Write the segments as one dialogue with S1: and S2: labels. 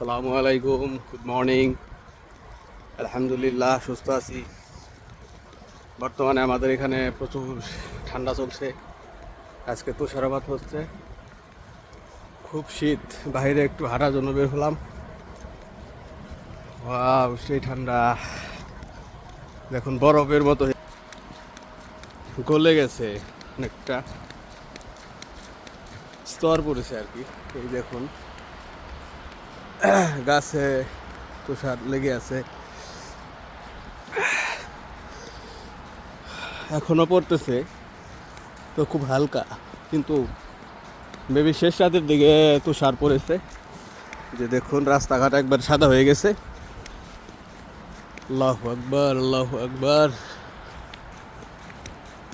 S1: আসসালামু আলাইকুম good morning আলহামদুলিল্লাহ, সুস্থ আছি। বর্তমানে আমাদের এখানে প্রচুর ঠান্ডা চলছে। আজকে তুষারপাত হচ্ছে। খুব শীত, বাইরে একটু হাঁটার জন্য বের হলাম। সেই ঠান্ডা। দেখুন, বরফের মতো গলে গেছে অনেকটা। স্তর পড়েছে আর কি। এই দেখুন। গাছে তুষার লেগে আছে। এখনও পড়তেছে, তো খুব হালকা, কিন্তু বেবি শেষ রাতের দিকে তুষার পড়েছে। যে দেখুন, রাস্তাঘাট একবার সাদা হয়ে গেছে। আল্লাহ আকবর আল্লাহ আকবর।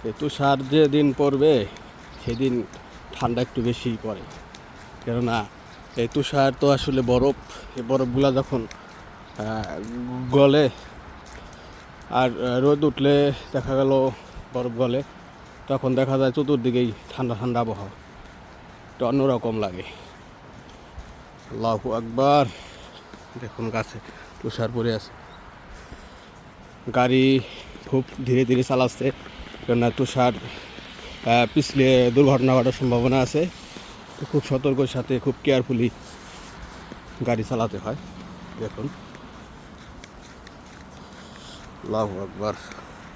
S1: এই তুষার যে দিন পড়বে, সেদিন ঠান্ডা একটু বেশিই পড়ে। কেননা এই তুষার তো আসলে বরফ, এই বরফগুলা যখন গলে আর রোদ উঠলে দেখা গেল বরফ গলে, তখন দেখা যায় চতুর্দিকেই ঠান্ডা ঠান্ডা আবহাওয়া। একটু অন্যরকম লাগে। আল্লাহ একবার দেখুন গাছে তুষার পড়ে আছে। গাড়ি খুব ধীরে ধীরে চালাচ্ছে, কেননা তুষার পিছলে দুর্ঘটনা ঘটার সম্ভাবনা আছে। তো খুব সতর্কর সাথে খুব কেয়ারফুলি গাড়ি চালাতে হয়। দেখুন। লাভ আকবার।